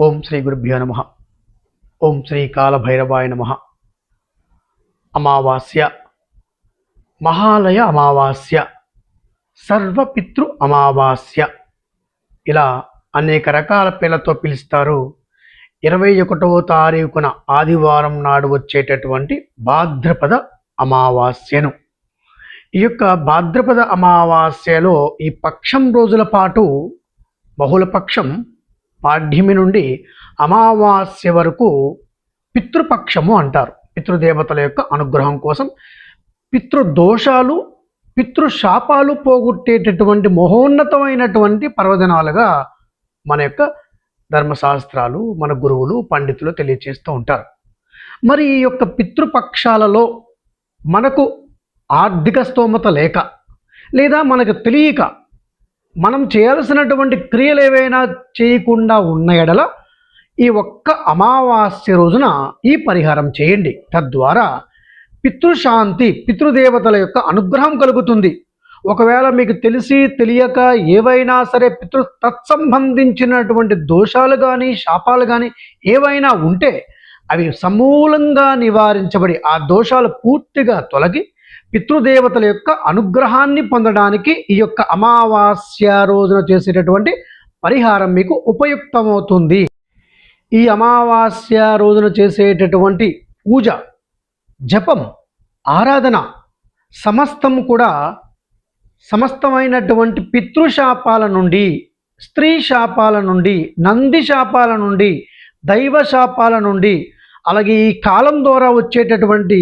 ఓం శ్రీ గురుభ్యో నమ. ఓం శ్రీ కాలభైరవాయ నమ. అమావాస్య. మహాలయ అమావాస్య. సర్వపితృ అమావాస్య. ఇలా అనేక రకాల పేర్లతో పిలుస్తారు. ఇరవై ఒకటవ తారీఖున ఆదివారం నాడు వచ్చేటటువంటి భాద్రపద అమావాస్యను. ఈ యొక్క భాద్రపద అమావాస్యలో ఈ పక్షం రోజుల పాటు బహుళపక్షం పాడ్యమి నుండి అమావాస్య వరకు పితృపక్షము అంటారు. పితృదేవతల యొక్క అనుగ్రహం కోసం పితృదోషాలు పితృశాపాలు పోగొట్టేటటువంటి మహోన్నతమైనటువంటి పర్వదినాలుగా మన యొక్క ధర్మశాస్త్రాలు మన గురువులు పండితులు తెలియచేస్తూ ఉంటారు. మరి ఈ యొక్క పితృపక్షాలలో మనకు ఆర్థిక స్తోమత లేక లేదా మనకు తెలియక మనం చేయాల్సినటువంటి క్రియలు ఏవైనా చేయకుండా ఉన్న ఎడల ఈ ఒక్క అమావాస్య రోజున ఈ పరిహారం చేయండి. తద్వారా పితృశాంతి పితృదేవతల యొక్క అనుగ్రహం కలుగుతుంది. ఒకవేళ మీకు తెలిసి తెలియక ఏవైనా సరే పితృ తత్సంబంధించినటువంటి దోషాలు కానీ శాపాలు కానీ ఏవైనా ఉంటే అవి సమూలంగా నివారించబడి ఆ దోషాలు పూర్తిగా తొలగి పితృదేవతల యొక్క అనుగ్రహాన్ని పొందడానికి ఈ యొక్క అమావాస్య రోజున చేసేటటువంటి పరిహారం మీకు ఉపయుక్తమవుతుంది. ఈ అమావాస్య రోజున చేసేటటువంటి పూజ జపం ఆరాధన సమస్తం కూడా సమస్తమైనటువంటి పితృశాపాల నుండి స్త్రీ శాపాల నుండి నంది శాపాల నుండి దైవ శాపాల నుండి అలాగే ఈ కాలం ద్వారా వచ్చేటటువంటి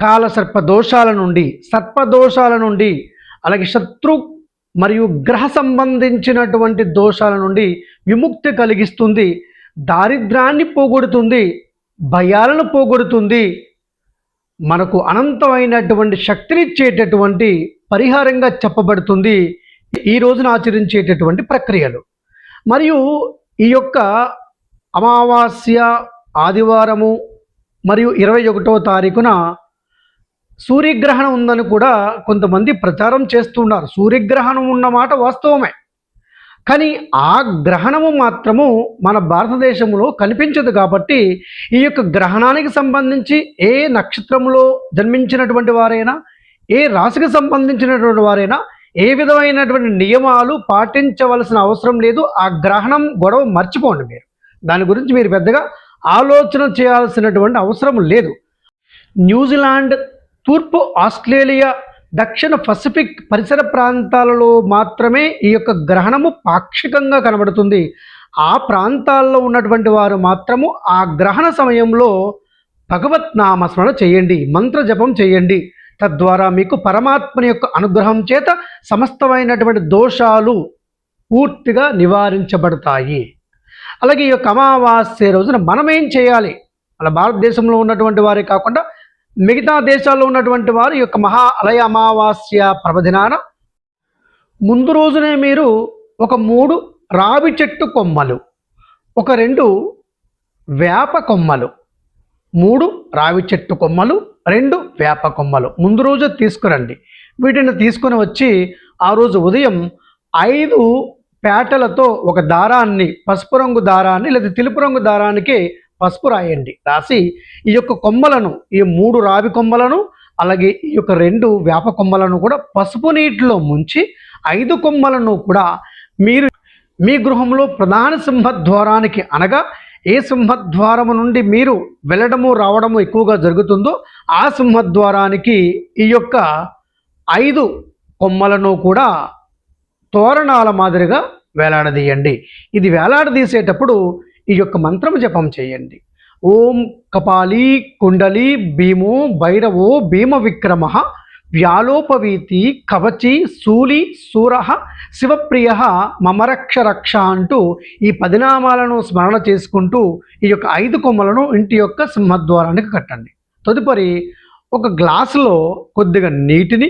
కాలసర్ప దోషాల నుండి సర్పదోషాల నుండి అలాగే శత్రు మరియు గ్రహ సంబంధించినటువంటి దోషాల నుండి విముక్తి కలిగిస్తుంది దారిద్రాన్ని పోగొడుతుంది భయాలను పోగొడుతుంది మనకు అనంతమైనటువంటి శక్తినిచ్చేటటువంటి పరిహారంగా చెప్పబడుతుంది ఈ రోజున ఆచరించేటటువంటి ప్రక్రియలు. మరియు ఈ యొక్క అమావాస్య ఆదివారము మరియు ఇరవై ఒకటో తారీఖున సూర్యగ్రహణం ఉందని కూడా కొంతమంది ప్రచారం చేస్తున్నారు సూర్యగ్రహణం ఉన్నమాట వాస్తవమే. కానీ ఆ గ్రహణము మాత్రము మన భారతదేశంలో కనిపించదు కాబట్టి ఈ యొక్క గ్రహణానికి సంబంధించి ఏ నక్షత్రంలో జన్మించినటువంటి వారైనా ఏ రాశికి సంబంధించినటువంటి వారైనా ఏ విధమైనటువంటి నియమాలు పాటించవలసిన అవసరం లేదు. ఆ గ్రహణం గొడవ మర్చిపోండి మీరు. దాని గురించి మీరు పెద్దగా ఆలోచన చేయాల్సినటువంటి అవసరం లేదు. న్యూజిలాండ్ తూర్పు ఆస్ట్రేలియా దక్షిణ పసిఫిక్ పరిసర ప్రాంతాలలో మాత్రమే ఈ యొక్క గ్రహణము పాక్షికంగా కనబడుతుంది. ఆ ప్రాంతాల్లో ఉన్నటువంటి వారు మాత్రము ఆ గ్రహణ సమయంలో భగవత్ నామస్మరణ చేయండి మంత్ర జపం చేయండి. తద్వారా మీకు పరమాత్మని యొక్క అనుగ్రహం చేత సమస్తమైనటువంటి దోషాలు పూర్తిగా నివారించబడతాయి. అలాగే ఈ యొక్క అమావాస్య రోజున మనం ఏం చేయాలి? మన భారతదేశంలో ఉన్నటువంటి వారే కాకుండా మిగతా దేశాల్లో ఉన్నటువంటి వారు ఈ యొక్క మహా అలయ అమావాస్య పర్వదినాన ముందు రోజునే మీరు ఒక మూడు రావి చెట్టు కొమ్మలు ఒక రెండు వేప కొమ్మలు మూడు రావి చెట్టు కొమ్మలు రెండు వేప కొమ్మలు. ముందు రోజు తీసుకురండి. వీటిని తీసుకొని వచ్చి ఆ రోజు ఉదయం ఐదు పేటలతో ఒక దారాన్ని పసుపు రంగు దారాన్ని లేదా తెలుపు రంగు దారానికి పసుపు రాయండి. రాసి ఈ యొక్క కొమ్మలను ఈ మూడు రావి కొమ్మలను అలాగే ఈ యొక్క రెండు వేప కొమ్మలను కూడా పసుపు నీటిలో ముంచి ఐదు కొమ్మలను కూడా మీరు మీ గృహంలో ప్రధాన సింహద్వారానికి అనగా ఏ సింహద్వారము నుండి మీరు వెళ్ళడము రావడము ఎక్కువగా జరుగుతుందో ఆ సింహద్వారానికి ఈ యొక్క ఐదు కొమ్మలను కూడా తోరణాల మాదిరిగా వేలాడదీయండి. ఇది వేలాడదీసేటప్పుడు ఈ యొక్క మంత్రం జపం చేయండి. ఓం కపాలి కుండలి భీమో భైరవో భీమ విక్రమ వ్యాలోపవీతి కవచి శూలి శూర శివప్రియ మమరక్ష రక్ష అంటూ ఈ పదినామాలను స్మరణ చేసుకుంటూ ఈ యొక్క ఐదు కొమ్మలను ఇంటి యొక్క సింహద్వారానికి కట్టండి. తదుపరి ఒక గ్లాసులో కొద్దిగా నీటిని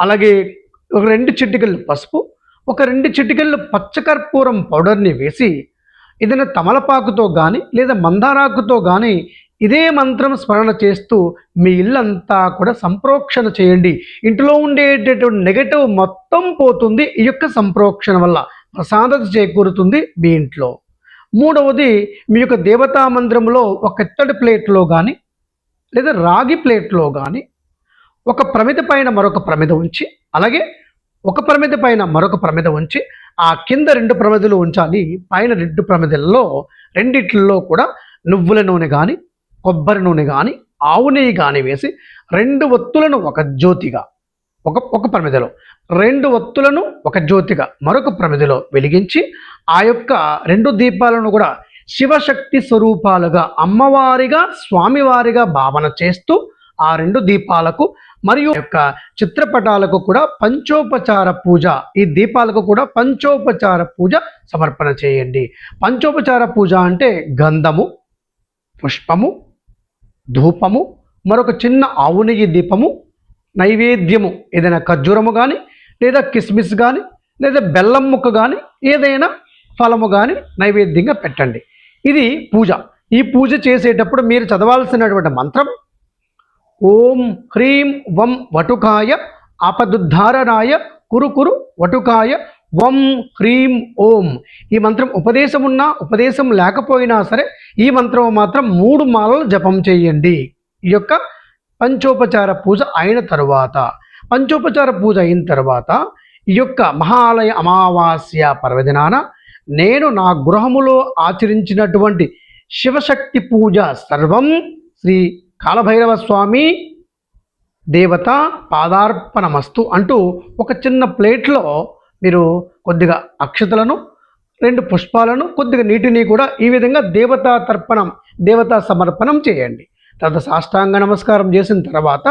అలాగే ఒక రెండు చిటికలు పసుపు ఒక రెండు చిటికలు పచ్చకర్పూరం పౌడర్ని వేసి ఏదైనా తమలపాకుతో కానీ లేదా మందారాకుతో కానీ ఇదే మంత్రం స్మరణ చేస్తూ మీ ఇల్లంతా కూడా సంప్రోక్షణ చేయండి. ఇంట్లో ఉండేటటువంటి నెగటివ్ మొత్తం పోతుంది. ఈ యొక్క సంప్రోక్షణ వల్ల ప్రశాంతత చేకూరుతుంది మీ ఇంట్లో. మూడవది మీ యొక్క దేవతా మందిరంలో ఒక ఇత్తడి ప్లేట్లో కానీ లేదా రాగి ప్లేట్లో కానీ ఒక ప్రమిద పైన మరొక ప్రమిద ఉంచి అలాగే ఒక ప్రమిద పైన మరొక ప్రమిద ఉంచి ఆ కింద రెండు ప్రమిదలు ఉంచాలి పైన రెండు ప్రమిదల్లో రెండిట్లలో కూడా నువ్వుల నూనె కానీ కొబ్బరి నూనె కానీ ఆవు నెయ్యి కానీ వేసి రెండు ఒత్తులను ఒక జ్యోతిగా ఒక ఒక ప్రమిదలో రెండు ఒత్తులను ఒక జ్యోతిగా మరొక ప్రమిదలో వెలిగించి ఆ యొక్క రెండు దీపాలను కూడా శివశక్తి స్వరూపాలుగా అమ్మవారిగా స్వామివారిగా భావన చేస్తూ ఆ రెండు దీపాలకు మరియు యొక్క చిత్రపటాలకు కూడా పంచోపచార పూజ. ఈ దీపాలకు కూడా పంచోపచార పూజ సమర్పణ చేయండి. పంచోపచార పూజ అంటే గంధము పుష్పము ధూపము మరొక చిన్న ఆవు నెయ్యి దీపము నైవేద్యము ఏదైనా ఖర్జూరము కానీ లేదా కిస్మిస్ కానీ లేదా బెల్లం ముక్క కానీ ఏదైనా ఫలము కానీ నైవేద్యంగా పెట్టండి. ఇది పూజ. ఈ పూజ చేసేటప్పుడు మీరు చదవాల్సినటువంటి మంత్రం ఓం హ్రీం వం వటుకాయ ఆపదుద్ధారణాయ కురు కురు వటుకాయ వం హ్రీం ఓం. ఈ మంత్రం ఉపదేశం ఉన్నా ఉపదేశం లేకపోయినా సరే ఈ మంత్రం మాత్రం మూడు మాలలు జపం చేయండి. ఈ యొక్క పంచోపచార పూజ అయిన తరువాత పంచోపచార పూజ అయిన తర్వాత ఈ యొక్క మహాలయ అమావాస్య పర్వదినాన నేను నా గృహములో ఆచరించినటువంటి శివశక్తి పూజ సర్వం శ్రీ కాలభైరవ స్వామి దేవత పాదార్పణమస్తు అంటూ ఒక చిన్న ప్లేట్లో మీరు కొద్దిగా అక్షతలను రెండు పుష్పాలను కొద్దిగా నీటిని కూడా ఈ విధంగా దేవతా తర్పణం దేవతా సమర్పణం చేయండి. తర్వాత సాష్టాంగ నమస్కారం చేసిన తర్వాత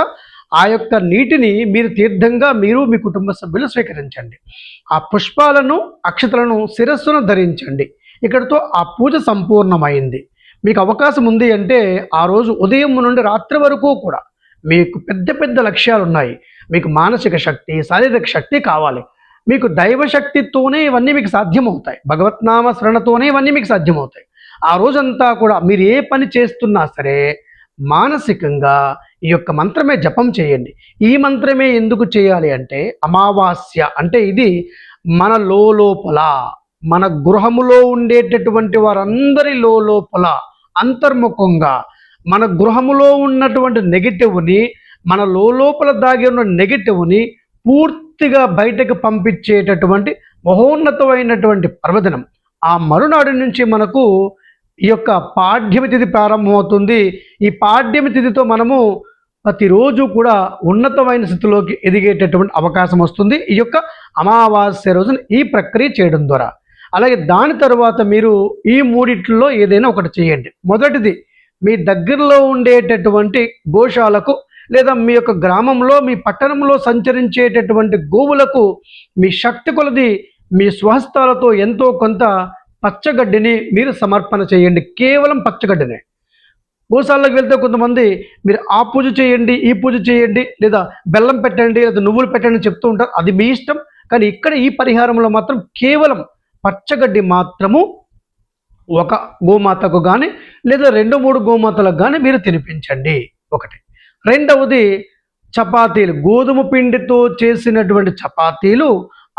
ఆ యొక్క నీటిని మీరు తీర్థంగా మీరు మీ కుటుంబ సభ్యులు స్వీకరించండి. ఆ పుష్పాలను అక్షతలను శిరస్సును ధరించండి. ఇక్కడితో ఆ పూజ సంపూర్ణమైంది. మీకు అవకాశం ఉంది అంటే ఆ రోజు ఉదయం నుండి రాత్రి వరకు కూడా మీకు పెద్ద పెద్ద లక్ష్యాలు ఉన్నాయి. మీకు మానసిక శక్తి శారీరక శక్తి కావాలి. మీకు దైవశక్తితోనే ఇవన్నీ మీకు సాధ్యమవుతాయి. భగవత్నామ స్మరణతోనే ఇవన్నీ మీకు సాధ్యమవుతాయి. ఆ రోజంతా కూడా మీరు ఏ పని చేస్తున్నా సరే మానసికంగా ఈ యొక్క మంత్రమే జపం చేయండి. ఈ మంత్రమే ఎందుకు చేయాలి అంటే అమావాస్య అంటే ఇది మన లోపల మన గృహములో ఉండేటటువంటి వారందరి లోపల అంతర్ముఖంగా మన గృహములో ఉన్నటువంటి నెగిటివ్ని మన లోపల దాగి ఉన్న నెగిటివ్ని పూర్తిగా బయటకు పంపించేటటువంటి మహోన్నతమైనటువంటి పర్వదినం. ఆ మరునాడు నుంచి మనకు ఈ యొక్క పాఠ్యమి తిథి ప్రారంభమవుతుంది. ఈ పాడ్యమి తిథితో మనము ప్రతిరోజు కూడా ఉన్నతమైన స్థితిలోకి ఎదిగేటటువంటి అవకాశం వస్తుంది. ఈ యొక్క అమావాస్య రోజున ఈ ప్రక్రియ చేయడం ద్వారా. అలాగే దాని తర్వాత మీరు ఈ మూడిట్లో ఏదైనా ఒకటి చేయండి. మొదటిది మీ దగ్గరలో ఉండేటటువంటి గోశాలకు లేదా మీ యొక్క గ్రామంలో మీ పట్టణంలో సంచరించేటటువంటి గోవులకు మీ శక్తి కొలది మీ స్వహస్తాలతో ఎంతో కొంత పచ్చగడ్డిని మీరు సమర్పణ చేయండి. కేవలం పచ్చగడ్డినే. గోశాలకు వెళ్తే కొంతమంది మీరు ఆ పూజ చేయండి ఈ పూజ చేయండి లేదా బెల్లం పెట్టండి లేదా నువ్వులు పెట్టండి చెప్తూ ఉంటారు. అది మీ ఇష్టం. కానీ ఇక్కడ ఈ పరిహారంలో మాత్రం కేవలం పచ్చగడ్డి మాత్రము ఒక గోమాతకు కానీ లేదా రెండు మూడు గోమాతలకు కానీ మీరు తినిపించండి. ఒకటి. రెండవది చపాతీలు. గోధుమ పిండితో చేసినటువంటి చపాతీలు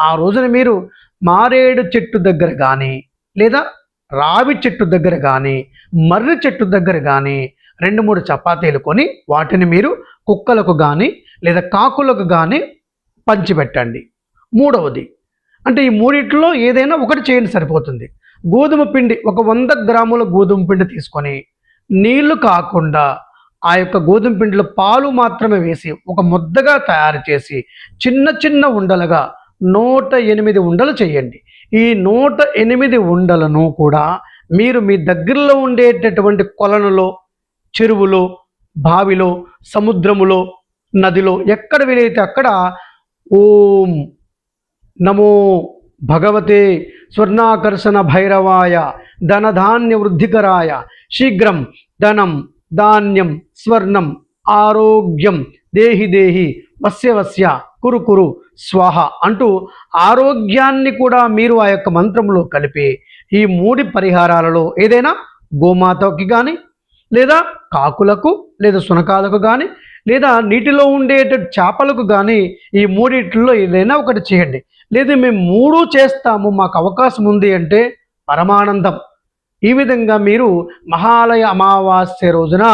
ఆ రోజున మీరు మారేడు చెట్టు దగ్గర కానీ లేదా రావి చెట్టు దగ్గర కానీ మర్రి చెట్టు దగ్గర కానీ రెండు మూడు చపాతీలు కొని వాటిని మీరు కుక్కలకు కానీ లేదా కాకులకు కానీ పంచిపెట్టండి. మూడవది అంటే ఈ మూడిట్లో ఏదైనా ఒకటి చేయండి సరిపోతుంది. గోధుమ పిండి ఒక వంద గ్రాముల గోధుమ పిండి తీసుకొని నీళ్ళు కాకుండా ఆ యొక్క గోధుమ పిండిలో పాలు మాత్రమే వేసి ఒక ముద్దగా తయారు చేసి చిన్న చిన్న ఉండలుగా నూట ఎనిమిది ఉండలు చేయండి. ఈ నూట ఎనిమిది ఉండలను కూడా మీరు మీ దగ్గరలో ఉండేటటువంటి కొలనులో చెరువులో బావిలో సముద్రములో నదిలో ఎక్కడ వీలైతే అక్కడ ఓం నమో భగవతే స్వర్ణాకర్షణ భైరవాయ ధనధాన్య వృద్ధికరాయ శీఘ్రం ధనం ధాన్యం స్వర్ణం ఆరోగ్యం దేహి దేహి వస్య వస్య కురు కురు స్వాహ అంటూ ఆరోగ్యాన్ని కూడా మీరు ఆ యొక్క మంత్రంలో కలిపి ఈ మూడి పరిహారాలలో ఏదైనా గోమాతకి కానీ లేదా కాకులకు లేదా సునకాలకు కానీ లేదా నీటిలో ఉండేట చేపలకు కానీ ఈ మూడిట్లో ఏదైనా ఒకటి చేయండి. లేదు మేము మూడు చేస్తాము మాకు అవకాశం ఉంది అంటే పరమానందం. ఈ విధంగా మీరు మహాలయ అమావాస్య రోజున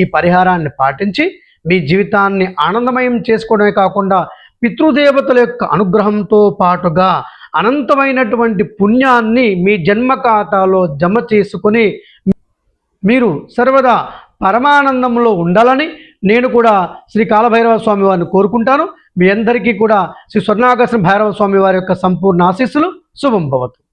ఈ పరిహారాన్ని పాటించి మీ జీవితాన్ని ఆనందమయం చేసుకోవడమే కాకుండా పితృదేవతల యొక్క అనుగ్రహంతో పాటుగా అనంతమైనటువంటి పుణ్యాన్ని మీ జన్మ ఖాతాలో జమ చేసుకొని మీరు సర్వదా పరమానందంలో ఉండాలని నేను కూడా శ్రీ కాలభైరవ స్వామి వారిని కోరుకుంటాను. మీ అందరికీ కూడా శ్రీ స్వర్ణాకర్షణ భైరవ స్వామి వారి యొక్క సంపూర్ణ ఆశీస్సులు. శుభం భవతు.